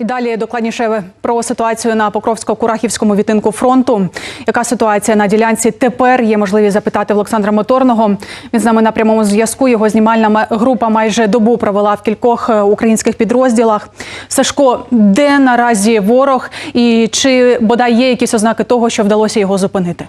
І далі докладніше про ситуацію на Покровсько-Курахівському відтинку фронту. Яка ситуація на ділянці тепер? Є можливість запитати Олександра Моторного. Він з нами на прямому зв'язку. Його знімальна група майже добу провела в кількох е, українських підрозділах. Сашко, де наразі ворог, і чи бодай є якісь ознаки того, що вдалося його зупинити?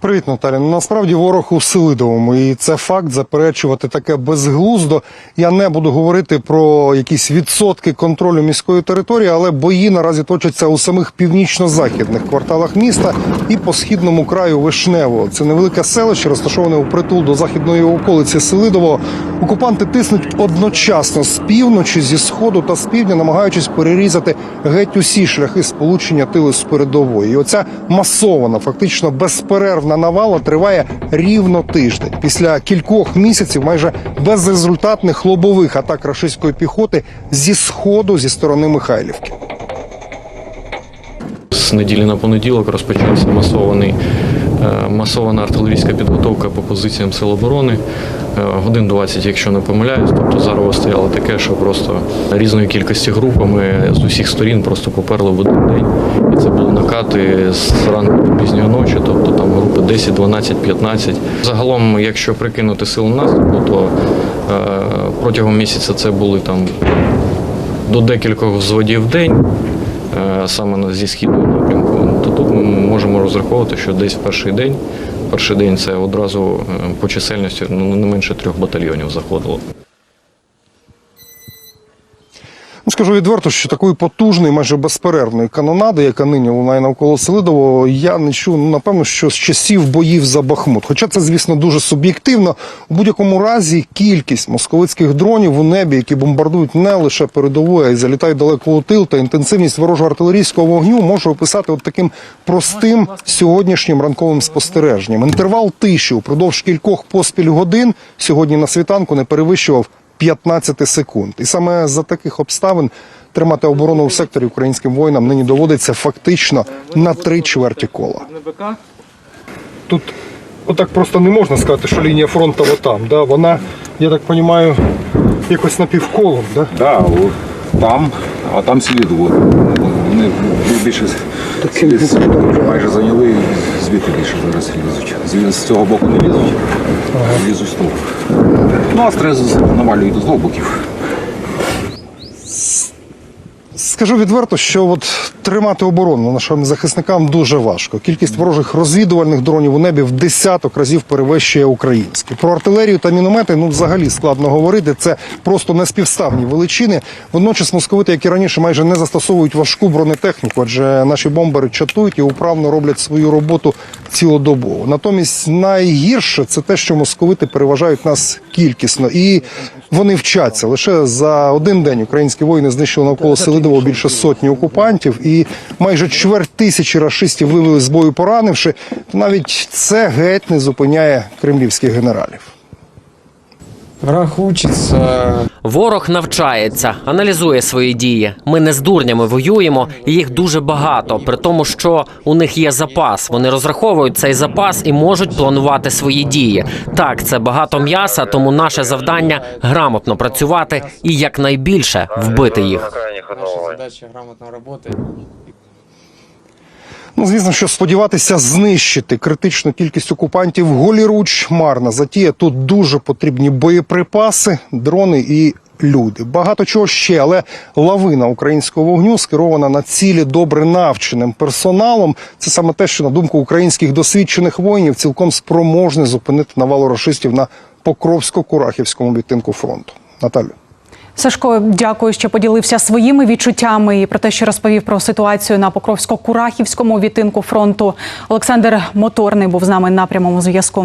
Привіт, Наталя. Ну, насправді ворог у Селидовому, і це факт заперечувати таке безглуздо. Я не буду говорити про якісь відсотки контролю міської території, але бої наразі точаться у самих північно-західних кварталах міста і по східному краю Вишневого. Це невелике селище, розташоване у притул до західної околиці Селидового. Окупанти тиснуть одночасно з півночі, зі сходу та з півдня, намагаючись перерізати геть усі шляхи сполучення тили з передової. І оця масована, фактично безперервна навала триває рівно тиждень. Після кількох місяців майже безрезультатних лобових атак рашистської піхоти зі сходу зі сторони Михайлівки. З неділі на понеділок розпочався масований, е, масована артилерійська підготовка по позиціям Сил оборони. Е, Годин 20, якщо не помиляюсь. Тобто зараз стояло таке, що просто різної кількості групами з усіх сторін просто поперли в один день. І це були накати з ранку до пізньої ночі, тобто 10, 12, 15. Загалом, якщо прикинути силу наступу, то е, протягом місяця це були там до декількох взводів в день, е, саме зі східного напрямку, то тут ми можемо розраховувати, що десь в перший день, перший день це одразу е, по чисельності ну, не менше трьох батальйонів заходило. Ну, скажу відверто, що такої потужної, майже безперервної канонади, яка нині лунає навколо Селидового, я не чув, ну, напевно, що з часів боїв за Бахмут. Хоча це, звісно, дуже суб'єктивно. У будь-якому разі кількість московицьких дронів у небі, які бомбардують не лише передову, а й залітають далеко у тил, та інтенсивність ворожого артилерійського вогню можу описати от таким простим сьогоднішнім ранковим спостереженням. Інтервал тиші упродовж кількох поспіль годин сьогодні на світанку не перевищував 15 секунд. І саме за таких обставин тримати оборону у секторі українським воїнам нині доводиться фактично на три чверті кола. Тут отак просто не можна сказати, що лінія фронту отам. Да? Вона, я так розумію, якось напівколом. Да? Да, о, там, а там слід. Вони більше слід майже зайняли, звідти більше зараз лізуть. З, цього боку не лізуть, лізуть знову. Ну, а стрес навалюють з двох боків. Скажу відверто, що от тримати оборону нашим захисникам дуже важко. Кількість ворожих розвідувальних дронів у небі в десяток разів перевищує українські. Про артилерію та міномети ну взагалі складно говорити. Це просто неспівставні величини. Водночас московити, як і раніше, майже не застосовують важку бронетехніку, адже наші бомбери чатують і управно роблять свою роботу цілодобово. Натомість найгірше це те, що московити переважають нас кількісно, і вони вчаться. Лише за один день українські воїни знищили навколо Селидового більше сотні окупантів, і майже чверть тисячі рашистів вивели з бою, поранивши. То навіть це геть не зупиняє кремлівських генералів. Враг учится. Ворог навчається, аналізує свої дії. Ми не з дурнями воюємо, і їх дуже багато. При тому, що у них є запас. Вони розраховують цей запас і можуть планувати свої дії. Так, це багато м'яса, тому наше завдання грамотно працювати і якнайбільше вбити їх. Наша задача грамотно работать. Ну, звісно, що сподіватися знищити критичну кількість окупантів голіруч марна затія. Тут дуже потрібні боєприпаси, дрони і люди. Багато чого ще, але лавина українського вогню скерована на цілі добре навченим персоналом. Це саме те, що на думку українських досвідчених воїнів цілком спроможне зупинити навалу рашистів на Покровсько-Курахівському відтинку фронту. Наталю. Сашко, дякую, що поділився своїми відчуттями і про те, що розповів про ситуацію на Покровсько-Курахівському відтинку фронту. Олександр Моторний був з нами на прямому зв'язку.